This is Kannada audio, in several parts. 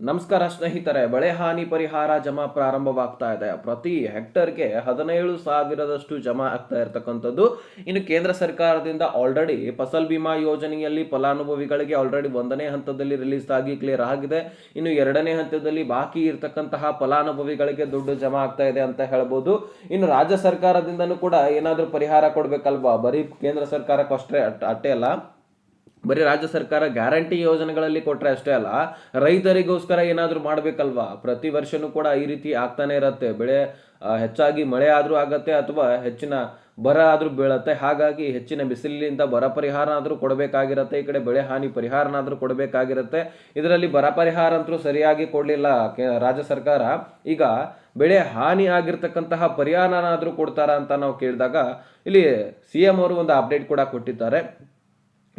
ನಮಸ್ಕಾರ ಸ್ನೇಹಿತರೆ, ಬೆಳೆ ಹಾನಿ ಪರಿಹಾರ ಜಮಾ ಪ್ರಾರಂಭವಾಗ್ತಾ ಇದೆ. ಪ್ರತಿ ಹೆಕ್ಟರ್ಗೆ ಹದಿನೇಳು ಸಾವಿರದಷ್ಟು ಜಮಾ ಆಗ್ತಾ ಇರತಕ್ಕಂಥದ್ದು. ಇನ್ನು ಕೇಂದ್ರ ಸರ್ಕಾರದಿಂದ ಆಲ್ರೆಡಿ ಫಸಲ್ ಬಿಮಾ ಯೋಜನೆಯಲ್ಲಿ ಫಲಾನುಭವಿಗಳಿಗೆ ಆಲ್ರೆಡಿ ಒಂದನೇ ಹಂತದಲ್ಲಿ ರಿಲೀಸ್ ಆಗಿ ಕ್ಲಿಯರ್ ಆಗಿದೆ. ಇನ್ನು ಎರಡನೇ ಹಂತದಲ್ಲಿ ಬಾಕಿ ಇರತಕ್ಕಂತಹ ಫಲಾನುಭವಿಗಳಿಗೆ ದುಡ್ಡು ಜಮಾ ಆಗ್ತಾ ಇದೆ ಅಂತ ಹೇಳ್ಬೋದು. ಇನ್ನು ರಾಜ್ಯ ಸರ್ಕಾರದಿಂದನೂ ಕೂಡ ಏನಾದರೂ ಪರಿಹಾರ ಕೊಡಬೇಕಲ್ವಾ? ಬರೀ ಕೇಂದ್ರ ಸರ್ಕಾರಕ್ಕೂ ಅಷ್ಟೇ ಅಲ್ಲ. ಬರೀ ರಾಜ್ಯ ಸರ್ಕಾರ ಗ್ಯಾರಂಟಿ ಯೋಜನೆಗಳಲ್ಲಿ ಕೊಟ್ಟರೆ ಅಷ್ಟೇ ಅಲ್ಲ, ರೈತರಿಗೋಸ್ಕರ ಏನಾದರೂ ಮಾಡಬೇಕಲ್ವಾ? ಪ್ರತಿ ವರ್ಷನೂ ಕೂಡ ಈ ರೀತಿ ಆಗ್ತಾನೆ ಇರುತ್ತೆ. ಬೆಳೆ ಹೆಚ್ಚಾಗಿ ಮಳೆ ಆದರೂ ಆಗತ್ತೆ ಅಥವಾ ಹೆಚ್ಚಿನ ಬರ ಆದರೂ ಬೀಳತ್ತೆ. ಹಾಗಾಗಿ ಹೆಚ್ಚಿನ ಬಿಸಿಲಿನಿಂದ ಬರ ಪರಿಹಾರ ಆದರೂ ಕೊಡಬೇಕಾಗಿರುತ್ತೆ. ಈ ಕಡೆ ಬೆಳೆ ಹಾನಿ ಪರಿಹಾರನಾದರೂ ಕೊಡಬೇಕಾಗಿರುತ್ತೆ. ಇದರಲ್ಲಿ ಬರ ಪರಿಹಾರ ಅಂತೂ ಸರಿಯಾಗಿ ಕೊಡಲಿಲ್ಲ ರಾಜ್ಯ ಸರ್ಕಾರ. ಈಗ ಬೆಳೆ ಹಾನಿ ಆಗಿರ್ತಕ್ಕಂತಹ ಪರಿಹಾರನಾದರೂ ಕೊಡ್ತಾರಾ ಅಂತ ನಾವು ಕೇಳಿದಾಗ, ಇಲ್ಲಿ ಸಿ ಎಂ ಅವರು ಒಂದು ಅಪ್ಡೇಟ್ ಕೂಡ ಕೊಟ್ಟಿದ್ದಾರೆ.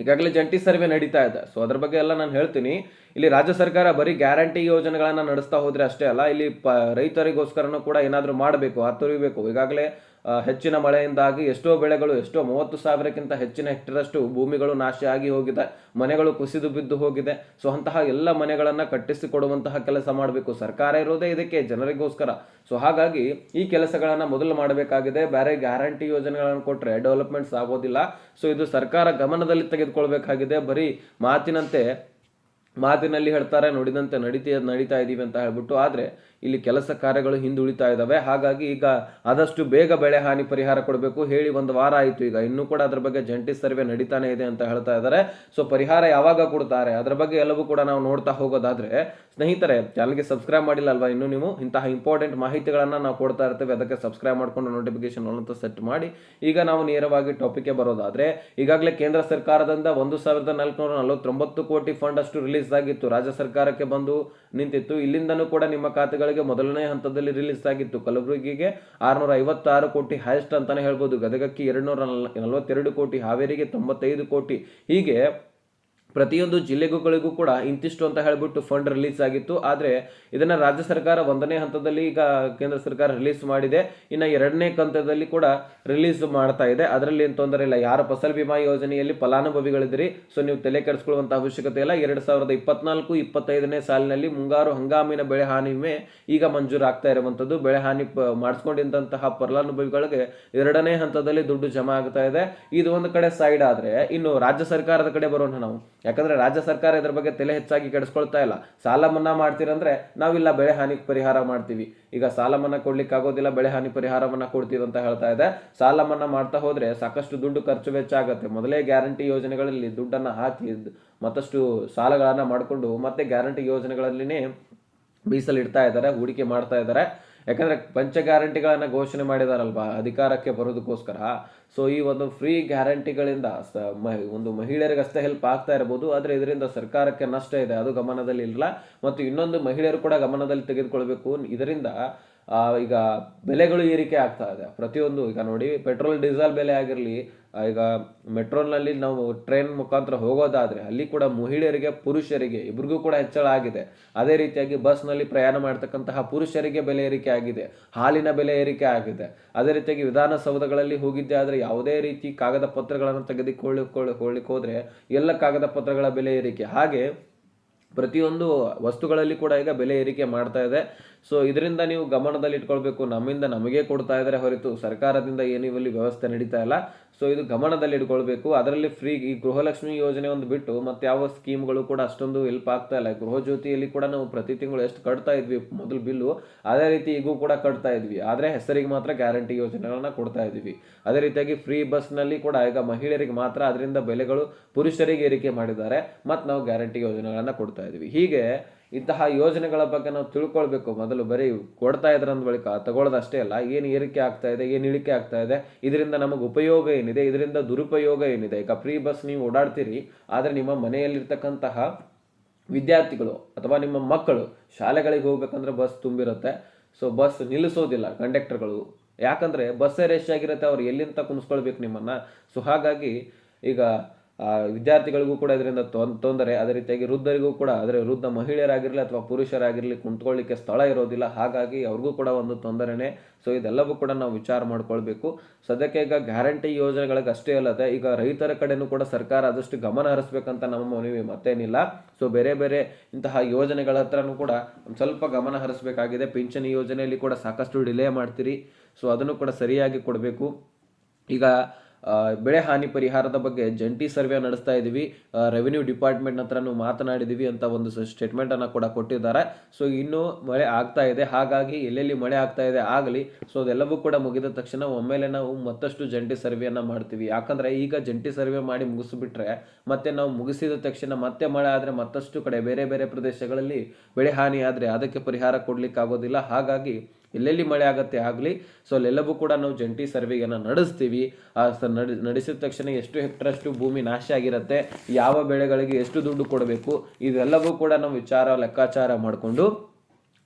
ಈಗಾಗಲೇ ಜಂಟಿ ಸರ್ವೆ ನಡೀತಾ ಇದೆ. ಸೊ ಅದ್ರ ಬಗ್ಗೆ ಎಲ್ಲ ನಾನು ಹೇಳ್ತೀನಿ. ಇಲ್ಲಿ ರಾಜ್ಯ ಸರ್ಕಾರ ಬರೀ ಗ್ಯಾರಂಟಿ ಯೋಜನೆಗಳನ್ನ ನಡೆಸ್ತಾ ಹೋದ್ರೆ ಅಷ್ಟೇ ಅಲ್ಲ, ಇಲ್ಲಿ ರೈತರಿಗೋಸ್ಕರನೂ ಕೂಡ ಏನಾದರೂ ಮಾಡಬೇಕು ಹತ್ತೊರಿಬೇಕು ಈಗಾಗಲೇ ಹೆಚ್ಚಿನ ಮಳೆಯಿಂದಾಗಿ ಎಷ್ಟೋ ಬೆಳೆಗಳು, ಎಷ್ಟೋ ಮೂವತ್ತು ಸಾವಿರಕ್ಕಿಂತ ಹೆಚ್ಚಿನ ಹೆಕ್ಟರಷ್ಟು ಭೂಮಿಗಳು ನಾಶ ಆಗಿ ಹೋಗಿದೆ. ಮನೆಗಳು ಕುಸಿದು ಬಿದ್ದು ಹೋಗಿದೆ. ಸೊ ಅಂತಹ ಎಲ್ಲ ಮನೆಗಳನ್ನು ಕಟ್ಟಿಸಿ ಕೊಡುವಂತಹ ಕೆಲಸ ಮಾಡಬೇಕು. ಸರ್ಕಾರ ಇರೋದೇ ಇದಕ್ಕೆ, ಜನರಿಗೋಸ್ಕರ. ಸೊ ಹಾಗಾಗಿ ಈ ಕೆಲಸಗಳನ್ನು ಮೊದಲು ಮಾಡಬೇಕಾಗಿದೆ. ಬೇರೆ ಗ್ಯಾರಂಟಿ ಯೋಜನೆಗಳನ್ನು ಕೊಟ್ಟರೆ ಡೆವಲಪ್ಮೆಂಟ್ಸ್ ಆಗೋದಿಲ್ಲ. ಸೊ ಇದು ಸರ್ಕಾರ ಗಮನದಲ್ಲಿ ತೆಗೆದುಕೊಳ್ಬೇಕಾಗಿದೆ. ಬರೀ ಮಾತಿನಂತೆ, ಮಾತಿನಲ್ಲಿ ಹೇಳ್ತಾರೆ, ನುಡಿದಂತೆ ನಡೀತಿ, ನಡೀತಾ ಇದ್ದೀವಿ ಅಂತ ಹೇಳ್ಬಿಟ್ಟು. ಆದರೆ ಇಲ್ಲಿ ಕೆಲಸ ಕಾರ್ಯಗಳು ಹಿಂದುಳಿತಾ ಇದ್ದಾವೆ. ಹಾಗಾಗಿ ಈಗ ಆದಷ್ಟು ಬೇಗ ಬೆಳೆ ಹಾನಿ ಪರಿಹಾರ ಕೊಡಬೇಕು ಹೇಳಿ ಒಂದು ವಾರ ಆಯಿತು ಈಗ. ಇನ್ನೂ ಕೂಡ ಅದರ ಬಗ್ಗೆ ಜಂಟಿ ಸರ್ವೆ ನಡೀತಾನೆ ಇದೆ ಅಂತ ಹೇಳ್ತಾ ಇದ್ದಾರೆ. ಸೊ ಪರಿಹಾರ ಯಾವಾಗ ಕೊಡ್ತಾರೆ? ಅದರ ಬಗ್ಗೆ ಎಲ್ಲವೂ ಕೂಡ ನಾವು ನೋಡ್ತಾ ಹೋಗೋದಾದ್ರೆ, ಸ್ನೇಹಿತರೆ, ಚಾನಲ್ಗೆ ಸಬ್ಸ್ಕ್ರೈಬ್ ಮಾಡಿಲ್ಲ ಅಲ್ವಾ ಇನ್ನು ನೀವು? ಇಂತಹ ಇಂಪಾರ್ಟೆಂಟ್ ಮಾಹಿತಿಗಳನ್ನು ನಾವು ಕೊಡ್ತಾ ಇರ್ತೇವೆ. ಅದಕ್ಕೆ ಸಬ್ಸ್ಕ್ರೈಬ್ ಮಾಡ್ಕೊಂಡು ನೋಟಿಫಿಕೇಶನ್ ಅಂತ ಸೆಟ್ ಮಾಡಿ. ಈಗ ನಾವು ನೇರವಾಗಿ ಟಾಪಿಕ್ಗೆ ಬರೋದಾದ್ರೆ, ಈಗಾಗಲೇ ಕೇಂದ್ರ ಸರ್ಕಾರದಿಂದ ಒಂದು ಸಾವಿರದ ನಾಲ್ಕುನೂರ ನಲವತ್ತೊಂಬತ್ತು ಕೋಟಿ ಫಂಡ್ ಅಷ್ಟು ರಿಲೀಸ್ ಆಗಿತ್ತು. ರಾಜ್ಯ ಸರ್ಕಾರಕ್ಕೆ ಬಂದು ನಿಂತಿತ್ತು. ಇಲ್ಲಿಂದನೂ ಕೂಡ ನಿಮ್ಮ ಖಾತೆಗಳಿಗೆ ಮೊದಲನೇ ಹಂತದಲ್ಲಿ ರಿಲೀಸ್ ಆಗಿತ್ತು. ಕಲಬುರಗಿಗೆ ಆರುನೂರ ಐವತ್ತಾರು ಕೋಟಿ ಹೈಯೆಸ್ಟ್ ಅಂತಾನೆ ಹೇಳ್ಬೋದು. ಗದಗಕ್ಕೆ ಎರಡ್ನೂರ ನಲವತ್ತೆರಡು ಕೋಟಿ, ಹಾವೇರಿಗೆ ತೊಂಬತ್ತೈದು ಕೋಟಿ. ಹೀಗೆ ಪ್ರತಿಯೊಂದು ಜಿಲ್ಲೆಗಳಿಗೂ ಕೂಡ ಇಂತಿಷ್ಟು ಅಂತ ಹೇಳಿಬಿಟ್ಟು ಫಂಡ್ ರಿಲೀಸ್ ಆಗಿತ್ತು. ಆದರೆ ಇದನ್ನು ರಾಜ್ಯ ಸರ್ಕಾರ ಒಂದನೇ ಹಂತದಲ್ಲಿ ಈಗ ಕೇಂದ್ರ ಸರ್ಕಾರ ರಿಲೀಸ್ ಮಾಡಿದೆ. ಇನ್ನು ಎರಡನೇ ಕಂತದಲ್ಲಿ ಕೂಡ ರಿಲೀಸ್ ಮಾಡ್ತಾ ಇದೆ. ಅದರಲ್ಲಿ ಏನು ತೊಂದರೆ ಇಲ್ಲ. ಯಾರು ಫಸಲ್ ಬಿಮಾ ಯೋಜನೆಯಲ್ಲಿ ಫಲಾನುಭವಿಗಳಿದ್ರಿ ಸೊ ನೀವು ತಲೆ ಕೆಡಿಸ್ಕೊಳ್ಳುವಂಥ ಅವಶ್ಯಕತೆ ಇಲ್ಲ. ಎರಡು ಸಾವಿರದ ಇಪ್ಪತ್ನಾಲ್ಕು, ಇಪ್ಪತ್ತೈದನೇ ಸಾಲಿನಲ್ಲಿ ಮುಂಗಾರು ಹಂಗಾಮಿನ ಬೆಳೆ ಹಾನಿ ವಿಮೆ ಈಗ ಮಂಜೂರಾಗ್ತಾ ಇರುವಂಥದ್ದು ಬೆಳೆ ಹಾನಿ ಮಾಡಿಸ್ಕೊಂಡಿದ್ದಂತಹ ಫಲಾನುಭವಿಗಳಿಗೆ ಎರಡನೇ ಹಂತದಲ್ಲಿ ದುಡ್ಡು ಜಮಾ ಆಗ್ತಾ ಇದೆ. ಇದು ಒಂದು ಕಡೆ ಸೈಡ್ ಆದರೆ ಇನ್ನು ರಾಜ್ಯ ಸರ್ಕಾರದ ಕಡೆ ಬರೋಣ ನಾವು. ಯಾಕಂದ್ರೆ ರಾಜ್ಯ ಸರ್ಕಾರ ಇದ್ರ ಬಗ್ಗೆ ತಲೆ ಹೆಚ್ಚಾಗಿ ಕೆಡಿಸ್ಕೊಳ್ತಾ ಇಲ್ಲ. ಸಾಲ ಮನ್ನಾ ಮಾಡ್ತೀರಂದ್ರೆ ನಾವಿಲ್ಲ, ಬೆಳೆ ಹಾನಿ ಪರಿಹಾರ ಮಾಡ್ತೀವಿ. ಈಗ ಸಾಲ ಮನ್ನಾ ಕೊಡ್ಲಿಕ್ಕೆ ಆಗೋದಿಲ್ಲ, ಬೆಳೆ ಹಾನಿ ಪರಿಹಾರವನ್ನ ಕೊಡ್ತೀವಿ ಅಂತ ಹೇಳ್ತಾ ಇದೆ. ಸಾಲ ಮನ್ನಾ ಮಾಡ್ತಾ ಹೋದ್ರೆ ಸಾಕಷ್ಟು ದುಡ್ಡು ಖರ್ಚು ವೆಚ್ಚ ಆಗುತ್ತೆ. ಮೊದಲೇ ಗ್ಯಾರಂಟಿ ಯೋಜನೆಗಳಲ್ಲಿ ದುಡ್ಡನ್ನ ಹಾಕಿ ಮತ್ತಷ್ಟು ಸಾಲಗಳನ್ನ ಮಾಡಿಕೊಂಡು ಮತ್ತೆ ಗ್ಯಾರಂಟಿ ಯೋಜನೆಗಳಲ್ಲಿನೇ ಮೀಸಲಿಡ್ತಾ ಇದ್ದಾರೆ, ಹೂಡಿಕೆ ಮಾಡ್ತಾ ಇದ್ದಾರೆ. ಯಾಕಂದ್ರೆ ಪಂಚ ಗ್ಯಾರಂಟಿಗಳನ್ನು ಘೋಷಣೆ ಮಾಡಿದಾರಲ್ವಾ? ಅಧಿಕಾರಕ್ಕೆ ಬರೋದಕ್ಕೋಸ್ಕರ. ಸೊ ಈ ಒಂದು ಫ್ರೀ ಗ್ಯಾರಂಟಿಗಳಿಂದ ಒಂದು ಮಹಿಳೆಯರಿಗಷ್ಟೇ ಹೆಲ್ಪ್ ಆಗ್ತಾ ಇರಬಹುದು ಆದ್ರೆ ಇದರಿಂದ ಸರ್ಕಾರಕ್ಕೆ ನಷ್ಟ ಇದೆ. ಅದು ಗಮನದಲ್ಲಿ ಇಲ್ಲ ಮತ್ತು ಇನ್ನೊಂದು ಮಹಿಳೆಯರು ಕೂಡ ಗಮನದಲ್ಲಿ ತೆಗೆದುಕೊಳ್ಬೇಕು. ಇದರಿಂದ ಈಗ ಬೆಲೆಗಳು ಏರಿಕೆ ಆಗ್ತಾ ಇದೆ. ಪ್ರತಿಯೊಂದು, ಈಗ ನೋಡಿ, ಪೆಟ್ರೋಲ್, ಡೀಸೆಲ್ ಬೆಲೆ ಆಗಿರಲಿ ಈಗ ಮೆಟ್ರೋನಲ್ಲಿ ನಾವು ಟ್ರೈನ್ ಮುಖಾಂತರ ಹೋಗೋದಾದರೆ, ಅಲ್ಲಿ ಕೂಡ ಮಹಿಳೆಯರಿಗೆ, ಪುರುಷರಿಗೆ, ಇಬ್ರಿಗೂ ಕೂಡ ಹೆಚ್ಚಳ ಆಗಿದೆ. ಅದೇ ರೀತಿಯಾಗಿ ಬಸ್ನಲ್ಲಿ ಪ್ರಯಾಣ ಮಾಡ್ತಕ್ಕಂತಹ ಪುರುಷರಿಗೆ ಬೆಲೆ ಏರಿಕೆ ಆಗಿದೆ. ಹಾಲಿನ ಬೆಲೆ ಏರಿಕೆ ಆಗಿದೆ. ಅದೇ ರೀತಿಯಾಗಿ ವಿಧಾನಸೌಧಗಳಲ್ಲಿ ಹೋಗಿದ್ದೆ ಆದರೆ, ಯಾವುದೇ ರೀತಿ ಕಾಗದ ಪತ್ರಗಳನ್ನು ತೆಗೆದುಕೊಳ್ಳಿಕೊಳ್ಳಿಕ್ಕೆ ಹೋದರೆ, ಎಲ್ಲ ಕಾಗದ ಪತ್ರಗಳ ಬೆಲೆ ಏರಿಕೆ. ಹಾಗೆ ಪ್ರತಿಯೊಂದು ವಸ್ತುಗಳಲ್ಲಿ ಕೂಡ ಈಗ ಬೆಲೆ ಏರಿಕೆ ಮಾಡ್ತಾ ಇದೆ. ಸೊ ಇದರಿಂದ ನೀವು ಗಮನದಲ್ಲಿ ಇಟ್ಕೊಳ್ಬೇಕು. ನಮ್ಮಿಂದ ನಮಗೆ ಕೊಡ್ತಾ ಇದ್ದಾರೆ ಹೊರತು ಸರ್ಕಾರದಿಂದ ಏನು ಇವಲ್ಲಿ ವ್ಯವಸ್ಥೆ ನಡೀತಾ ಇಲ್ಲ. ಸೊ ಇದು ಗಮನದಲ್ಲಿ ಇಟ್ಕೊಳ್ಬೇಕು. ಅದರಲ್ಲಿ ಫ್ರೀ ಈ ಗೃಹಲಕ್ಷ್ಮಿ ಯೋಜನೆ ಒಂದು ಬಿಟ್ಟು ಮತ್ತೆ ಯಾವ ಸ್ಕೀಮ್ಗಳು ಕೂಡ ಅಷ್ಟೊಂದು ಹೆಲ್ಪ್ ಆಗ್ತಾ ಇಲ್ಲ. ಗೃಹ ಜ್ಯೋತಿಯಲ್ಲಿ ಕೂಡ ನಾವು ಪ್ರತಿ ತಿಂಗಳು ಎಷ್ಟು ಕಟ್ತಾ ಇದ್ವಿ ಮೊದಲು ಬಿಲ್ಲು, ಅದೇ ರೀತಿ ಈಗೂ ಕೂಡ ಕಟ್ತಾ ಇದ್ವಿ. ಆದರೆ ಹೆಸರಿಗೆ ಮಾತ್ರ ಗ್ಯಾರಂಟಿ ಯೋಜನೆಗಳನ್ನ ಕೊಡ್ತಾ ಇದ್ವಿ. ಅದೇ ರೀತಿಯಾಗಿ ಫ್ರೀ ಬಸ್ನಲ್ಲಿ ಕೂಡ ಈಗ ಮಹಿಳೆಯರಿಗೆ ಮಾತ್ರ ಅದರಿಂದ ಬೆಲೆಗಳು ಪುರುಷರಿಗೆ ಏರಿಕೆ ಮಾಡಿದ್ದಾರೆ. ಮತ್ತು ನಾವು ಗ್ಯಾರಂಟಿ ಯೋಜನೆಗಳನ್ನು ಕೊಡ್ತಾ ಇದ್ವಿ. ಹೀಗೆ ಇಂತಹ ಯೋಜನೆಗಳ ಬಗ್ಗೆ ನಾವು ತಿಳ್ಕೊಳ್ಬೇಕು. ಮೊದಲು ಬರೀ ಕೊಡ್ತಾ ಇದ್ರ ಅಂದ ಬಳಿಕ ತಗೊಳ್ಳೋದಷ್ಟೇ ಅಲ್ಲ, ಏನು ಏರಿಕೆ ಆಗ್ತಾ ಇದೆ, ಏನು ಇಳಿಕೆ ಆಗ್ತಾ ಇದೆ, ಇದರಿಂದ ನಮಗೆ ಉಪಯೋಗ ಏನಿದೆ, ಇದರಿಂದ ದುರುಪಯೋಗ ಏನಿದೆ. ಈಗ ಫ್ರೀ ಬಸ್ ನೀವು ಓಡಾಡ್ತೀರಿ, ಆದರೆ ನಿಮ್ಮ ಮನೆಯಲ್ಲಿರ್ತಕ್ಕಂತಹ ವಿದ್ಯಾರ್ಥಿಗಳು ಅಥವಾ ನಿಮ್ಮ ಮಕ್ಕಳು ಶಾಲೆಗಳಿಗೆ ಹೋಗ್ಬೇಕಂದ್ರೆ ಬಸ್ ತುಂಬಿರುತ್ತೆ. ಸೊ ಬಸ್ ನಿಲ್ಲಿಸೋದಿಲ್ಲ ಕಂಡಕ್ಟರ್ಗಳು. ಯಾಕಂದ್ರೆ ಬಸ್ಸೇ ರೇಷ್ ಆಗಿರುತ್ತೆ, ಅವ್ರು ಎಲ್ಲಿಂದ ಕುಣಿಸ್ಕೊಳ್ಬೇಕು ನಿಮ್ಮನ್ನ? ಸೊ ಹಾಗಾಗಿ ಈಗ ವಿದ್ಯಾರ್ಥಿಗಳಿಗೂ ಕೂಡ ಇದರಿಂದ ತೊಂದರೆ. ಅದೇ ರೀತಿಯಾಗಿ ವೃದ್ಧರಿಗೂ ಕೂಡ ಅಂದರೆ ವೃದ್ಧ ಮಹಿಳೆಯರಾಗಿರಲಿ ಅಥವಾ ಪುರುಷರಾಗಿರಲಿ ಕುಂತ್ಕೊಳ್ಳಿಕ್ಕೆ ಸ್ಥಳ ಇರೋದಿಲ್ಲ. ಹಾಗಾಗಿ ಅವ್ರಿಗೂ ಕೂಡ ಒಂದು ತೊಂದರೆನೇ. ಸೊ ಇದೆಲ್ಲವೂ ಕೂಡ ನಾವು ವಿಚಾರ ಮಾಡ್ಕೊಳ್ಬೇಕು. ಸದ್ಯಕ್ಕೆ ಈಗ ಗ್ಯಾರಂಟಿ ಯೋಜನೆಗಳಿಗೆ ಅಷ್ಟೇ ಅಲ್ಲದೆ, ಈಗ ರೈತರ ಕಡೆನೂ ಕೂಡ ಸರ್ಕಾರ ಆದಷ್ಟು ಗಮನ ಹರಿಸ್ಬೇಕಂತ ನಮ್ಮ ಮನವಿ ಮತ್ತೇನಿಲ್ಲ. ಸೊ ಬೇರೆ ಬೇರೆ ಇಂತಹ ಯೋಜನೆಗಳ ಹತ್ರನೂ ಕೂಡ ಸ್ವಲ್ಪ ಗಮನ ಹರಿಸ್ಬೇಕಾಗಿದೆ. ಪಿಂಚಣಿ ಯೋಜನೆಯಲ್ಲಿ ಕೂಡ ಸಾಕಷ್ಟು ಡಿಲೇ ಮಾಡ್ತೀರಿ. ಸೊ ಅದನ್ನು ಕೂಡ ಸರಿಯಾಗಿ ಕೊಡಬೇಕು. ಈಗ ಬೆಳೆ ಹಾನಿ ಪರಿಹಾರದ ಬಗ್ಗೆ ಜಂಟಿ ಸರ್ವೆ ನಡೆಸ್ತಾ ಇದ್ದೀವಿ ರೆವಿನ್ಯೂ ಡಿಪಾರ್ಟ್ಮೆಂಟ್ ಹತ್ರನೂ ಮಾತನಾಡಿದ್ದೀವಿ ಅಂತ ಒಂದು ಸ್ಟೇಟ್ಮೆಂಟ್ ಅನ್ನ ಕೂಡ ಕೊಟ್ಟಿದ್ದಾರೆ. ಸೊ ಇನ್ನು ಮಳೆ ಆಗ್ತಾ ಇದೆ. ಹಾಗಾಗಿ ಎಲ್ಲೆಲ್ಲಿ ಮಳೆ ಆಗ್ತಾ ಇದೆ ಆಗಲಿ ಸೊ ಅದೆಲ್ಲವೂ ಕೂಡ ಮುಗಿದ ತಕ್ಷಣ ಒಮ್ಮೆಲೆ ನಾವು ಮತ್ತಷ್ಟು ಜಂಟಿ ಸರ್ವೆಯನ್ನು ಮಾಡ್ತೀವಿ. ಯಾಕಂದ್ರೆ ಈಗ ಜಂಟಿ ಸರ್ವೆ ಮಾಡಿ ಮುಗಿಸ್ಬಿಟ್ರೆ, ಮತ್ತೆ ನಾವು ಮುಗಿಸಿದ ತಕ್ಷಣ ಮತ್ತೆ ಮಳೆ ಆದ್ರೆ ಮತ್ತಷ್ಟು ಕಡೆ ಬೇರೆ ಬೇರೆ ಪ್ರದೇಶಗಳಲ್ಲಿ ಬೆಳೆ ಹಾನಿ ಆದ್ರೆ ಅದಕ್ಕೆ ಪರಿಹಾರ ಕೊಡ್ಲಿಕ್ಕೆ ಆಗೋದಿಲ್ಲ ಹಾಗಾಗಿ ಎಲ್ಲೆಲ್ಲಿ ಮಳೆ ಆಗುತ್ತೆ ಆಗಲಿ. ಸೊ ಅಲ್ಲೆಲ್ಲವೂ ಕೂಡ ನಾವು ಜಂಟಿ ಸರ್ವೆಯನ್ನು ನಡೆಸ್ತೀವಿ. ಆ ನಡೆ, ನಡೆಸಿದ ತಕ್ಷಣ ಎಷ್ಟು ಹೆಕ್ಟರಷ್ಟು ಭೂಮಿ ನಾಶ ಆಗಿರುತ್ತೆ, ಯಾವ ಬೆಳೆಗಳಿಗೆ ಎಷ್ಟು ದುಡ್ಡು ಕೊಡಬೇಕು, ಇದೆಲ್ಲವೂ ಕೂಡ ನಾವು ವಿಚಾರ, ಲೆಕ್ಕಾಚಾರ ಮಾಡಿಕೊಂಡು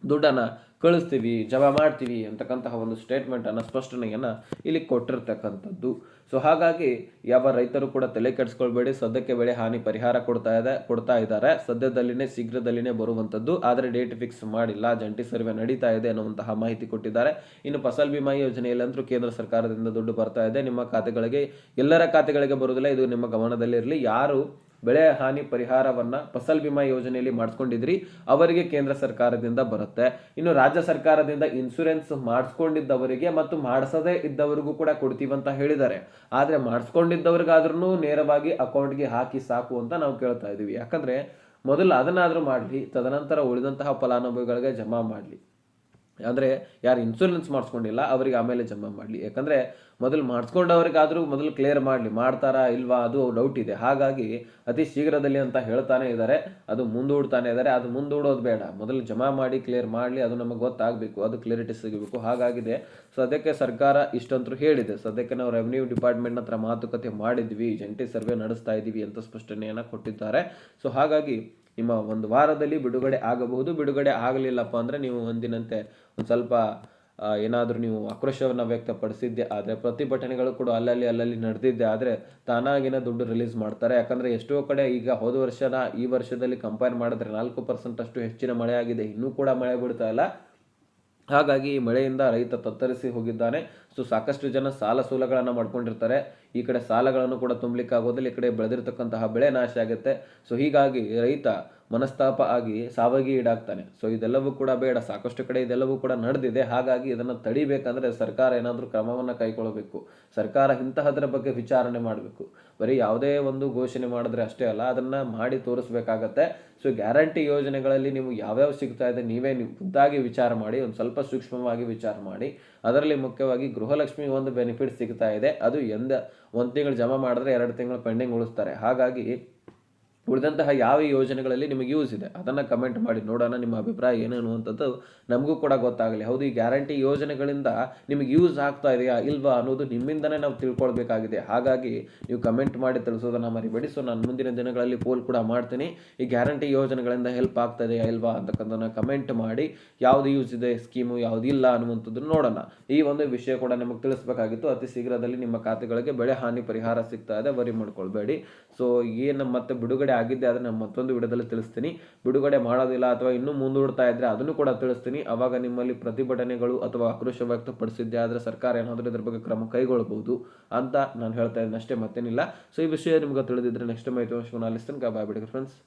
ದುಡ್ಡನ್ನು ಕಳಿಸ್ತೀವಿ ಜಮಾ ಮಾಡ್ತೀವಿ ಅಂತಕ್ಕಂತಹ ಒಂದು ಸ್ಟೇಟ್ಮೆಂಟನ್ನು ಸ್ಪಷ್ಟನೆಯನ್ನು ಇಲ್ಲಿ ಕೊಟ್ಟಿರ್ತಕ್ಕಂಥದ್ದು. ಸೊ ಹಾಗಾಗಿ ಯಾವ ರೈತರು ಕೂಡ ತಲೆ ಕೆಡಿಸ್ಕೊಳ್ಬೇಡಿ, ಸದ್ಯಕ್ಕೆ ಬೆಳೆ ಹಾನಿ ಪರಿಹಾರ ಕೊಡ್ತಾ ಇದೆ, ಕೊಡ್ತಾ ಇದ್ದಾರೆ. ಸದ್ಯದಲ್ಲಿನೇ, ಶೀಘ್ರದಲ್ಲಿನೇ ಬರುವಂಥದ್ದು. ಆದರೆ ಡೇಟ್ ಫಿಕ್ಸ್ ಮಾಡಿಲ್ಲ. ಜಂಟಿ ಸರ್ವೆ ನಡೀತಾ ಇದೆ ಅನ್ನುವಂತಹ ಮಾಹಿತಿ ಕೊಟ್ಟಿದ್ದಾರೆ. ಇನ್ನು ಫಸಲ್ ಬಿಮಾ ಯೋಜನೆಯಲ್ಲಂತೂ ಕೇಂದ್ರ ಸರ್ಕಾರದಿಂದ ದುಡ್ಡು ಬರ್ತಾ ಇದೆ. ನಿಮ್ಮ ಖಾತೆಗಳಿಗೆ, ಎಲ್ಲರ ಖಾತೆಗಳಿಗೆ ಬರುವುದಿಲ್ಲ. ಇದು ನಿಮ್ಮ ಗಮನದಲ್ಲಿರಲಿ. ಯಾರು ಬೆಳೆ ಹಾನಿ ಪರಿಹಾರವನ್ನ ಫಸಲ್ ಬಿಮಾ ಯೋಜನೆಯಲ್ಲಿ ಮಾಡಿಸ್ಕೊಂಡಿದ್ರಿ, ಅವರಿಗೆ ಕೇಂದ್ರ ಸರ್ಕಾರದಿಂದ ಬರುತ್ತೆ. ಇನ್ನು ರಾಜ್ಯ ಸರ್ಕಾರದಿಂದ ಇನ್ಸೂರೆನ್ಸ್ ಮಾಡಿಸ್ಕೊಂಡಿದ್ದವರಿಗೆ ಮತ್ತು ಮಾಡಿಸದೇ ಇದ್ದವರಿಗೂ ಕೂಡ ಕೊಡ್ತೀವಿ ಅಂತ ಹೇಳಿದ್ದಾರೆ. ಆದ್ರೆ ಮಾಡಿಸ್ಕೊಂಡಿದ್ದವ್ರಿಗಾದ್ರೂ ನೇರವಾಗಿ ಅಕೌಂಟ್ಗೆ ಹಾಕಿ ಸಾಕು ಅಂತ ನಾವು ಕೇಳ್ತಾ ಇದ್ದೀವಿ. ಯಾಕಂದ್ರೆ ಮೊದಲು ಅದನ್ನಾದರೂ ಮಾಡಲಿ, ತದನಂತರ ಉಳಿದಂತಹ ಫಲಾನುಭವಿಗಳಿಗೆ ಜಮಾ ಮಾಡಲಿ. ಅಂದರೆ ಯಾರು ಇನ್ಸೂರೆನ್ಸ್ ಮಾಡಿಸ್ಕೊಂಡಿಲ್ಲ, ಅವರಿಗೆ ಆಮೇಲೆ ಜಮಾ ಮಾಡಲಿ. ಯಾಕಂದರೆ ಮೊದಲು ಮಾಡಿಸ್ಕೊಂಡವ್ರಿಗಾದರೂ ಮೊದಲು ಕ್ಲಿಯರ್ ಮಾಡಲಿ, ಮಾಡ್ತಾರಾ ಇಲ್ವಾ ಅದು ಡೌಟ್ ಇದೆ. ಹಾಗಾಗಿ ಅತಿ ಶೀಘ್ರದಲ್ಲಿ ಅಂತ ಹೇಳ್ತಾನೆ ಇದ್ದಾರೆ ಅದು ಮುಂದೂಡ್ತಾನೆ ಇದ್ದಾರೆ ಅದು ಮುಂದೂಡೋದು ಬೇಡ. ಮೊದಲು ಜಮಾ ಮಾಡಿ ಕ್ಲಿಯರ್ ಮಾಡಲಿ, ಅದು ನಮಗೆ ಗೊತ್ತಾಗಬೇಕು, ಅದು ಕ್ಲಿಯರಿಟಿ ಸಿಗಬೇಕು. ಹಾಗಾಗಿದೆ. ಸೊ ಅದಕ್ಕೆ ಸರ್ಕಾರ ಇಷ್ಟಂತೂ ಹೇಳಿದೆ. ಸದ್ಯಕ್ಕೆ ನಾವು ರೆವೆನ್ಯೂ ಡಿಪಾರ್ಟ್ಮೆಂಟ್ ಹತ್ರ ಮಾತುಕತೆ ಮಾಡಿದ್ವಿ, ಜಂಟಿ ಸರ್ವೆ ನಡೆಸ್ತಾ ಇದ್ದೀವಿ ಅಂತ ಸ್ಪಷ್ಟನೆಯನ್ನು ಕೊಟ್ಟಿದ್ದಾರೆ. ಸೊ ಹಾಗಾಗಿ ನಿಮ್ಮ ಒಂದು ವಾರದಲ್ಲಿ ಬಿಡುಗಡೆ ಆಗಬಹುದು. ಬಿಡುಗಡೆ ಆಗಲಿಲ್ಲಪ್ಪ ಅಂದರೆ ನೀವು ಒಂದಿನಂತೆ ಒಂದು ಸ್ವಲ್ಪ ಏನಾದರೂ ನೀವು ಆಕ್ರೋಶವನ್ನು ವ್ಯಕ್ತಪಡಿಸಿದ್ದೆ. ಆದರೆ ಪ್ರತಿಭಟನೆಗಳು ಕೂಡ ಅಲ್ಲಲ್ಲಿ ಅಲ್ಲಲ್ಲಿ ನಡೆದಿದ್ದೆ. ಆದರೆ ತಾನಾಗಿನ ದುಡ್ಡು ರಿಲೀಸ್ ಮಾಡ್ತಾರೆ. ಯಾಕಂದರೆ ಎಷ್ಟೋ ಕಡೆ ಈಗ ಹೋದ ವರ್ಷನ ಈ ವರ್ಷದಲ್ಲಿ ಕಂಪೇರ್ ಮಾಡಿದ್ರೆ ನಾಲ್ಕು ಪರ್ಸೆಂಟಷ್ಟು ಹೆಚ್ಚಿನ ಮಳೆ ಆಗಿದೆ ಇನ್ನೂ ಕೂಡ ಮಳೆ ಬಿಡ್ತಾ ಇಲ್ಲ. ಹಾಗಾಗಿ ಮಳೆಯಿಂದ ರೈತ ತತ್ತರಿಸಿ ಹೋಗಿದ್ದಾನೆ. ಸೊ ಸಾಕಷ್ಟು ಜನ ಸಾಲ ಸೂಲಗಳನ್ನು ಮಾಡ್ಕೊಂಡಿರ್ತಾರೆ. ಈ ಕಡೆ ಸಾಲಗಳನ್ನು ಕೂಡ ತುಂಬಲಿಕ್ಕೆ ಆಗೋದಿಲ್ಲ ಈ ಕಡೆ ಬೆಳೆದಿರ್ತಕ್ಕಂತಹ ಬೆಳೆ ನಾಶ ಆಗುತ್ತೆ. ಸೊ ಹೀಗಾಗಿ ರೈತ ಮನಸ್ತಾಪ ಆಗಿ ಸಾವಿಗೆ ಈಡಾಗ್ತಾನೆ. ಸೊ ಇದೆಲ್ಲವೂ ಕೂಡ ಬೇಡ. ಸಾಕಷ್ಟು ಕಡೆ ಇದೆಲ್ಲವೂ ಕೂಡ ನಡೆದಿದೆ. ಹಾಗಾಗಿ ಇದನ್ನು ತಡಿಬೇಕಂದ್ರೆ ಸರ್ಕಾರ ಏನಾದರೂ ಕ್ರಮವನ್ನು ಕೈಗೊಳ್ಳಬೇಕು. ಸರ್ಕಾರ ಇಂತಹದ್ರ ಬಗ್ಗೆ ವಿಚಾರಣೆ ಮಾಡಬೇಕು. ಬರೀ ಯಾವುದೇ ಒಂದು ಘೋಷಣೆ ಮಾಡಿದ್ರೆ ಅಷ್ಟೇ ಅಲ್ಲ, ಅದನ್ನು ಮಾಡಿ ತೋರಿಸ್ಬೇಕಾಗತ್ತೆ. ಸೊ ಗ್ಯಾರಂಟಿ ಯೋಜನೆಗಳಲ್ಲಿ ನೀವು ಯಾವ್ಯಾವ ಸಿಗ್ತಾ ಇದೆ, ನೀವೇ ನೀವು ಖುದ್ದಾಗಿ ವಿಚಾರ ಮಾಡಿ, ಒಂದು ಸ್ವಲ್ಪ ಸೂಕ್ಷ್ಮವಾಗಿ ವಿಚಾರ ಮಾಡಿ. ಅದರಲ್ಲಿ ಮುಖ್ಯವಾಗಿ ಗೃಹಲಕ್ಷ್ಮಿ ಒಂದು ಬೆನಿಫಿಟ್ ಸಿಗ್ತಾ ಇದೆ. ಅದು ಎಂದ, ಒಂದು ತಿಂಗಳು ಜಮಾ ಮಾಡಿದ್ರೆ ಎರಡು ತಿಂಗಳು ಪೆಂಡಿಂಗ್ ಉಳಿಸ್ತಾರೆ. ಹಾಗಾಗಿ ಉಳಿದಂತಹ ಯಾವ ಯೋಜನೆಗಳಲ್ಲಿ ನಿಮಗೆ ಯೂಸ್ ಇದೆ? ಅದನ್ನು ಕಮೆಂಟ್ ಮಾಡಿ, ನೋಡೋಣ ನಿಮ್ಮ ಅಭಿಪ್ರಾಯ ಏನು ಅನ್ನುವಂಥದ್ದು ನಮಗೂ ಕೂಡ ಗೊತ್ತಾಗಲಿ. ಹೌದು, ಈ ಗ್ಯಾರಂಟಿ ಯೋಜನೆಗಳಿಂದ ನಿಮಗೆ ಯೂಸ್ ಆಗ್ತಾ ಇದೆಯಾ ಇಲ್ವಾ ಅನ್ನೋದು ನಿಮ್ಮಿಂದನೇ ನಾವು ತಿಳ್ಕೊಳ್ಬೇಕಾಗಿದೆ. ಹಾಗಾಗಿ ನೀವು ಕಮೆಂಟ್ ಮಾಡಿ ತಿಳಿಸೋದನ್ನ ಮರಿಬೇಡಿ. ಸೊ ನಾನು ಮುಂದಿನ ದಿನಗಳಲ್ಲಿ ಪೋಲ್ ಕೂಡ ಮಾಡ್ತೀನಿ. ಈ ಗ್ಯಾರಂಟಿ ಯೋಜನೆಗಳಿಂದ ಹೆಲ್ಪ್ ಆಗ್ತಾ ಇದೆಯಾ ಇಲ್ವಾ ಅಂತಕ್ಕಂಥದ್ದನ್ನು ಕಮೆಂಟ್ ಮಾಡಿ, ಯಾವುದು ಯೂಸ್ ಇದೆ ಸ್ಕೀಮು ಯಾವ್ದು ಇಲ್ಲ ಅನ್ನುವಂಥದ್ದು ನೋಡೋಣ. ಈ ಒಂದು ವಿಷಯ ಕೂಡ ನಿಮಗೆ ತಿಳಿಸ್ಬೇಕಾಗಿತ್ತು. ಅತಿ ಶೀಘ್ರದಲ್ಲಿ ನಿಮ್ಮ ಖಾತೆಗಳಿಗೆ ಬೆಳೆ ಹಾನಿ ಪರಿಹಾರ ಸಿಗ್ತಾ ಇದೆ. ವರಿ ಮಾಡ್ಕೊಳ್ಬೇಡಿ. ಸೊ ಏನು ಮತ್ತೆ ಬಿಡುಗಡೆ ಆಗಿದ್ದೆ, ಅದನ್ನು ನಾನು ಮತ್ತೊಂದು ವಿಡಿಯೋದಲ್ಲಿ ತಿಳಿಸ್ತೀನಿ. ಬಿಡುಗಡೆ ಮಾಡೋದಿಲ್ಲ ಅಥವಾ ಇನ್ನೂ ಮುಂದೂಡ್ತಾ ಇದ್ದರೆ ಅದನ್ನು ಕೂಡ ತಿಳಿಸ್ತೀನಿ. ಅವಾಗ ನಿಮ್ಮಲ್ಲಿ ಪ್ರತಿಭಟನೆಗಳು ಅಥವಾ ಆಕ್ರೋಶ ವ್ಯಕ್ತಪಡಿಸಿದ್ದೆ, ಆದರೆ ಸರ್ಕಾರ ಏನಾದರೂ ಇದ್ರ ಬಗ್ಗೆ ಕ್ರಮ ಕೈಗೊಳ್ಳಬಹುದು ಅಂತ ನಾನು ಹೇಳ್ತಾ ಇದ್ದೀನಿ. ಅಷ್ಟೇ ಮತ್ತೇನಿಲ್ಲ. ಸೊ ಈ ವಿಷಯ ನಿಮ್ಗೆ ತಿಳಿದಿದ್ರೆ ನೆಕ್ಸ್ಟ್ ಮಾಹಿತಿ ಆಲಿಸ್ತೀನಿ ಬಾಯ್ ಬಿಡಿ ಫ್ರೆಂಡ್ಸ್